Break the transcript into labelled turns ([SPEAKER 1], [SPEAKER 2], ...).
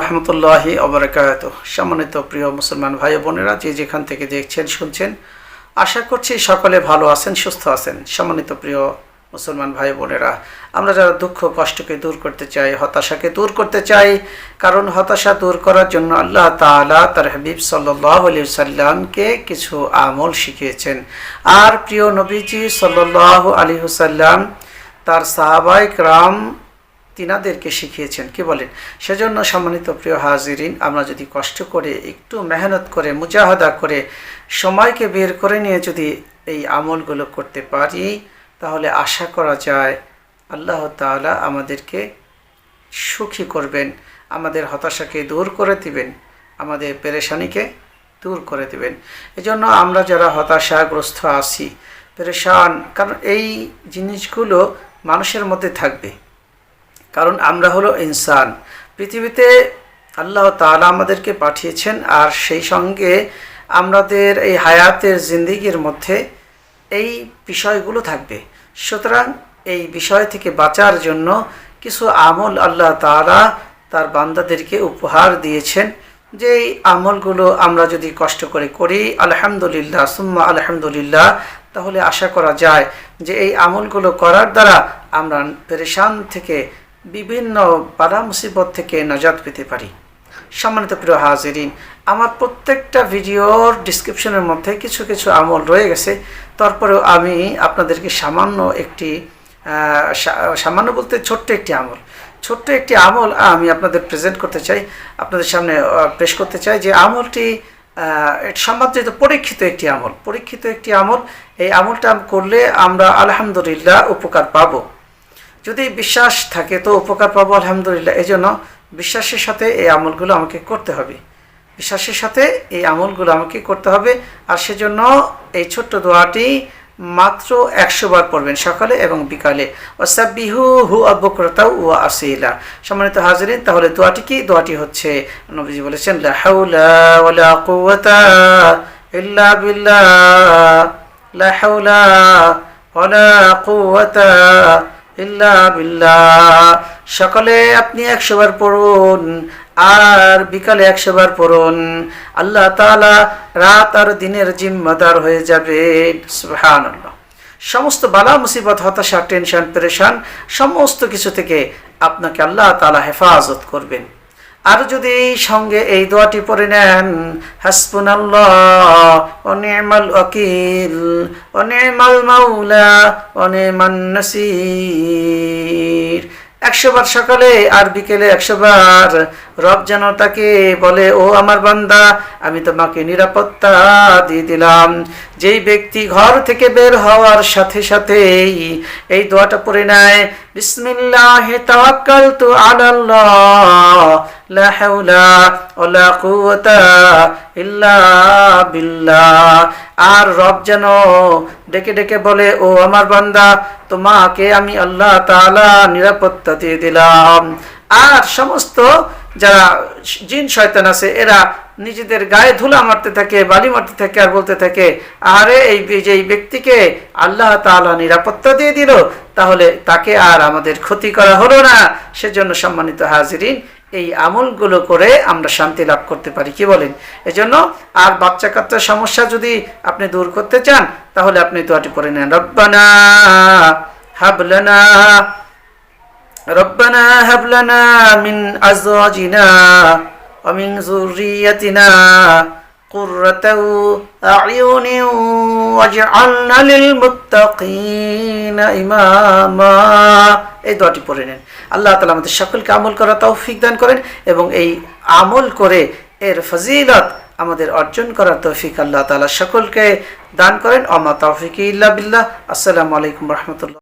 [SPEAKER 1] রহমতুল্লাহি অবরাকাত সম্মানিত প্রিয় মুসলমান ভাই বোনেরা, যে যেখান থেকে দেখছেন, শুনছেন, আশা করছি সকলে ভালো আছেন, সুস্থ আছেন। সম্মানিত প্রিয় মুসলমান ভাই বোনেরা, আমরা যারা দুঃখ, কষ্টকে দূর করতে চাই, হতাশাকে দূর করতে চাই, কারণ হতাশা দূর করার জন্য আল্লাহ তাআলা তার হাবিব সাল্লাহ আলি সাল্লামকে কিছু আমল শিখিয়েছেন। আর প্রিয় নবীজি সাল্লাহ আলী হুসাল্লাম তার সাহাবাই রাম তিনাদেরকে শিখিয়েছেন। কি বলেন? সেজন্য সম্মানিত প্রিয় হাজিরিন, আমরা যদি কষ্ট করে, একটু মেহনত করে, মুজাহাদা করে, সময়কে বের করে নিয়ে যদি এই আমলগুলো করতে পারি, তাহলে আশা করা যায় আল্লাহ তাআলা আমাদেরকে সুখী করবেন, আমাদের হতাশাকে দূর করে দিবেন, আমাদের পেরেশানিকে দূর করে দিবেন। এজন্য আমরা যারা হতাশাগ্রস্ত আছি, পেরেশান, কারণ এই জিনিসগুলো মানুষের মধ্যে থাকবে। কারণ আমরা হলো ইনসান। পৃথিবীতে আল্লাহ তাআলা আমাদেরকে পাঠিয়েছেন আর সেই সঙ্গে আমাদের এই হায়াতের জিন্দিগির মধ্যে এই বিষয়গুলো থাকবে। সুতরাং এই বিষয় থেকে বাঁচার জন্য কিছু আমল আল্লাহ তাআলা তার বান্দাদেরকে উপহার দিয়েছেন। যে এই আমলগুলো আমরা যদি কষ্ট করে করি, আলহামদুলিল্লাহ, সুম্মা আলহামদুলিল্লাহ, তাহলে আশা করা যায় যে এই আমলগুলো করার দ্বারা আমরা পেরেশান থেকে বিভিন্ন বাধা মুসিবত থেকে নাজাত পেতে পারি। সম্মানিত প্রিয় হাজিরিন, আমার প্রত্যেকটা ভিডিওর ডিসক্রিপশনের মধ্যে কিছু কিছু আমল রয়ে গেছে। তারপরেও আমি আপনাদেরকে সামান্য একটি সামান্য বলতে ছোট্ট একটি আমল। ছোট্ট একটি আমল আমি আপনাদের প্রেজেন্ট করতে চাই। আপনাদের সামনে পেশ করতে চাই যে আমলটি সম্মানিত পরীক্ষিত একটি আমল। পরীক্ষিত একটি আমল। এই আমলটা করলে আমরা আলহামদুলিল্লাহ উপকার পাবো। যদি বিশ্বাস থাকে তো উপকার পাবো, আলহামদুলিল্লাহ। এই জন্য বিশ্বাসের সাথে এই আমলগুলো আমাকে করতে হবে। বিশ্বাসের সাথে এই আমলগুলো আমাকে করতে হবে। আর সেজন্য এই ছোট্ট দোয়াটি মাত্র একশো বার পড়বেন সকালে এবং বিকালে। ওসাবিহু হু আব্বকরতাও ও আসিলা। সম্মানিত হাজিরিন, তাহলে দোয়াটি কি? দোয়াটি হচ্ছে, নবীজি বলেছেন, লা হাওলা ওয়ালা কুওয়াতা ইল্লা বিল্লাহ। লা হাওলা ওয়ালা কুওয়াতা ইল্লা বিল্লাহ সকালে আপনি একশোবার পড়ুন, আর বিকালে একশোবার পড়ুন। আল্লাহ তালা রাত আর দিনের জিম্মাদার হয়ে যাবে। সমস্ত বালা, মুসিবত, হতাশা, টেনশন, পেরেশান, সমস্ত কিছু থেকে আপনাকে আল্লাহ তালা হেফাজত করবেন। আর যদি এই সঙ্গে এই দোয়াটি পড়ে নেন হাসপুন আল্লাহ অনিমাল মাউলা অনিমান নাসির। একশো বার সকালে আর বিকেলে একশো বার রব যেন তাকে বলে, ও আমার বান্দা, আমি তোমাকে নিরাপত্তা দিয়ে দিলাম। যেই ব্যক্তি ঘর থেকে বের হওয়ার সাথে সাথেই এই দোয়াটা পড়ে নেয়, বিসমিল্লাহ তাওয়াক্কালতু আলাল্লাহ লা حول ولا قوة إلا بالله আর রব যেন ডেকে ডেকে বলে, ও আমার বান্দা, তোমাকে আমি আল্লাহ নিরাপত্তা দিয়ে দিলাম। আর সমস্ত যারা জিন, শয়তান আছে, এরা নিজেদের গায়ে ধুলা মারতে থাকে, বালি মারতে থাকে আর বলতে থাকে, আরে এই যে ব্যক্তিকে আল্লাহ তালা নিরাপত্তা দিয়ে দিল, তাহলে তাকে আর আমাদের ক্ষতি করা হলো না। সেজন্য সম্মানিত হাজিরিন, এই আমলগুলো করে আমরা শান্তি লাভ করতে পারি। কি বলেন? এজন্য আর বাচ্চা কাচ্চার সমস্যা যদি আপনি দূর করতে চান, তাহলে আপনি দোয়াটি করে নেন। রব্বানা হাবলানা রব্বানা হাবলানা মিন আজিনা ومن ذريتنا قرة أعين واجعلنا للمتقين إماما এই দোয়াটি পড়ে নেন আল্লাহ তালা আমাদের সকলকে আমল করা তৌফিক দান করেন এবং এই আমল করে এর ফজিলত আমাদের অর্জন করার তৌফিক আল্লাহ তালা সকলকে দান করেন অমা তৌফিক ইল্লা বিল্লাহ আসসালামু আলাইকুম রহমতুল্লাহ